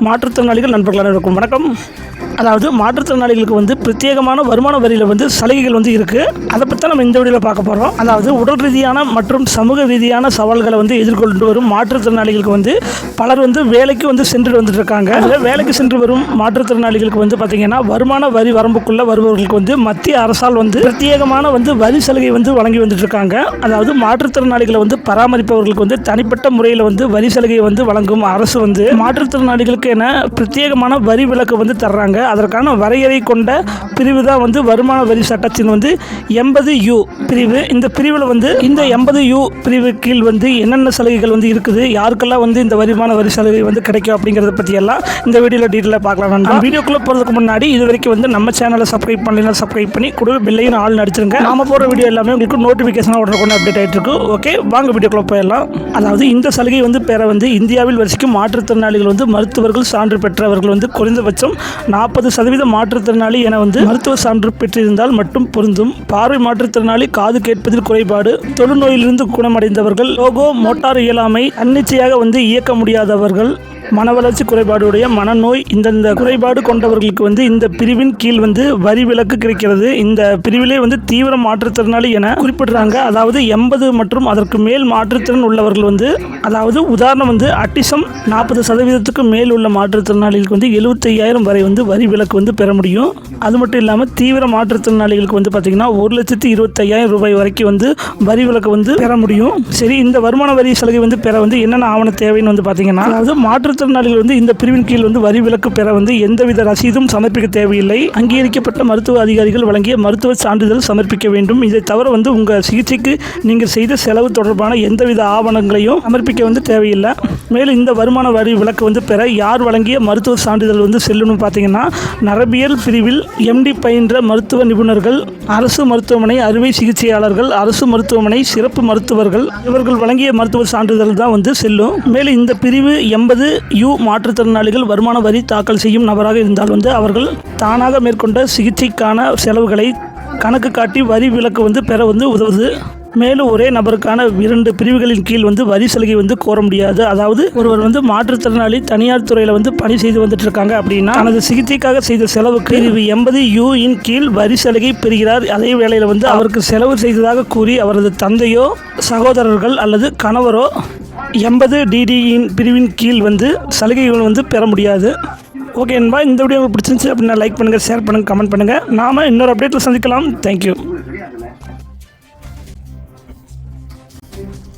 மாற்றுத்திறனாளிகள் நண்பர்களாக இருக்கும் வணக்கம். அதாவது மாற்றுத்திறனாளிகளுக்கு வந்து பிரத்யேகமான வருமான வரியில் வந்து சலுகைகள் வந்து இருக்குது அதை பற்றி நம்ம இந்த வீடியோவில் பார்க்க போகிறோம் அதாவது உடல் ரீதியான மற்றும் சமூக ரீதியான சவால்களை வந்து எதிர்கொண்டு வரும் மாற்றுத்திறனாளிகளுக்கு வந்து பலர் வந்து வேலைக்கு வந்து சென்று வந்துட்டு இருக்காங்க அதில் வேலைக்கு சென்று வரும் மாற்றுத்திறனாளிகளுக்கு வந்து பார்த்திங்கன்னா வருமான வரி வரம்புக்குள்ளே வருபவர்களுக்கு வந்து மத்திய அரசால் வந்து பிரத்யேகமான வந்து வரி சலுகை வந்து வழங்கி வந்துட்டு இருக்காங்க அதாவது மாற்றுத்திறனாளிகளை வந்து பராமரிப்பவர்களுக்கு வந்து தனிப்பட்ட முறையில் வந்து வரி சலுகையை வந்து வழங்கும் அரசு வந்து மாற்றுத்திறனாளிகளுக்கு என பிரத்யேகமான வரி விலக்கு வந்து தர்றாங்க. அதற்கான வரையறை கொண்ட பிரிவு தான் வந்து வருமான வரி சட்டத்தின் வந்து எண்பது யூ பிரிவு. இந்த பிரிவில் வந்து இந்த எண்பது யூ பிரிவு கீழ் வந்து என்னென்ன சலுகைகள் வந்து இருக்குது யாருக்கெல்லாம் வந்து இந்த வருமான வரி சலுகை வந்து கிடைக்கும் அப்படிங்கிறத பற்றி எல்லாம் இந்த வீடியோவில் டீட்டெயிலாக பார்க்கலாம் நான் வீடியோக்குள்ளே போகிறதுக்கு முன்னாடி இது வரைக்கும் வந்து நம்ம சேனலை சப்ஸ்கிரைப் பண்ணலாம் சப்ஸ்கிரைப் பண்ணி கூட பில்லையும் ஆள் நடிச்சிருங்க நாம போகிற வீடியோ எல்லாமே உங்களுக்கு நோட்டிஃபிகேஷனாக உடனே கொண்டு அப்டேட் ஆகிட்டு இருக்கு. ஓகே வாங்க வீடியோக்குள்ளே போயிடலாம். அதாவது இந்த சலுகை வந்து பெற வந்து இந்தியாவில் வசிக்கும் மாற்றுத்திறனாளிகள் வந்து மருத்துவர்கள் சான்று பெற்றவர்கள் வந்து குறைந்தபட்சம் நாற்பது நாற்பது சதவீத மாற்றுத்திறனாளி என வந்து மருத்துவ சான்று பெற்றிருந்தால் மட்டும் பொருந்தும். பார்வை மாற்றுத்திறனாளி காது கேட்பதில் குறைபாடு. தொழுநோயிலிருந்து குணமடைந்தவர்கள் லோகோ மோட்டார் இயலாமை தன்னிச்சையாக வந்து இயக்க முடியாதவர்கள். மன வளர்ச்சி குறைபாடுடைய மனநோய் இந்தந்த குறைபாடு கொண்டவர்களுக்கு வந்து இந்த பிரிவின் கீழ் வந்து வரி விலக்கு கிடைக்கிறது. இந்த பிரிவிலே வந்து தீவிர மாற்றுத்திறனாளி என குறிப்பிடுறாங்க. அதாவது எண்பது மற்றும் அதற்கு மேல் மாற்றுத்திறன் உள்ளவர்கள் வந்து அதாவது உதாரணம் வந்து அட்டிசம் நாற்பது சதவீதத்துக்கு மேல் உள்ள மாற்றுத்திறனாளிகளுக்கு வந்து எழுபத்தையாயிரம் வரை வந்து வரி விலக்கு வந்து பெற முடியும். அது மட்டும் இல்லாமல் தீவிர மாற்றுத்திறனாளிகளுக்கு வந்து பார்த்திங்கன்னா ஒரு லட்சத்து இருபத்தையாயிரம் ரூபாய் வரைக்கும் வந்து வரி விலக்கு வந்து பெற முடியும். சரி இந்த வருமான வரி சலுகை வந்து பெற வந்து என்னென்ன ஆவண தேவைன்னு வந்து பார்த்திங்கன்னா அதாவது மாற்றுத்திறனாளிகள் வந்து இந்த பிரிவின் கீழ் வந்து வரி விலக்கு பெற வந்து எந்தவித ரசீதும் சமர்ப்பிக்க தேவையில்லை. அங்கீகரிக்கப்பட்ட மருத்துவ அதிகாரிகள் வழங்கிய மருத்துவ சான்றிதழ் சமர்ப்பிக்க வேண்டும். இதை தவிர வந்து உங்கள் சிகிச்சைக்கு நீங்கள் செய்த செலவு தொடர்பான எந்தவித ஆவணங்களையும் சமர்ப்பிக்க வந்து தேவையில்லை. மேலும் இந்த வருமான வரி விலக்கு வந்து பெற யார் வழங்கிய மருத்துவ சான்றிதழ் வந்து செல்லணும்னு பார்த்தீங்கன்னா நரபியல் பிரிவில் எம்டி பயின்ற மருத்துவ நிபுணர்கள் அரசு மருத்துவமனை அறுவை சிகிச்சையாளர்கள் அரசு மருத்துவமனை சிறப்பு மருத்துவர்கள் இவர்கள் வழங்கிய மருத்துவ சான்றிதழ் தான் வந்து செல்லும். மேலும் இந்த பிரிவு எண்பது யூ மாற்றுத்திறனாளிகள் வருமான வரி தாக்கல் செய்யும் நபராக இருந்தால் வந்து அவர்கள் தானாக மேற்கொண்ட சிகிச்சைக்கான செலவுகளை கணக்கு காட்டி வரி விலக்கு வந்து பெற வந்து உதவுது. மேலும் ஒரே நபருக்கான இரண்டு பிரிவுகளின் கீழ் வந்து வரி சலுகை வந்து கோர முடியாது. அதாவது ஒருவர் வந்து மாற்றுத்திறனாளி தனியார் துறையில் வந்து பணி செய்து வந்துட்டு இருக்காங்க அப்படின்னா தனது சிகிச்சைக்காக செய்த செலவுக்கு பிரிவு எண்பது யூ இன் கீழ் வரி சலுகை பெறுகிறார். அதே வேளையில் வந்து அவருக்கு செலவு செய்ததாக கூறி அவரது தந்தையோ சகோதரர்கள் அல்லது கணவரோ எண்பது டிடியின் பிரிவின் கீழ் வந்து சலுகைகள் வந்து பெற முடியாது. ஓகே என்பா இந்த வீடியோ உங்களுக்கு பிடிச்சிருந்துச்சு அப்படின்னா லைக் பண்ணுங்கள் ஷேர் பண்ணுங்கள் கமெண்ட் பண்ணுங்கள் நாம இன்னொரு அப்டேட்டில் சந்திக்கலாம். Thank you Thank you.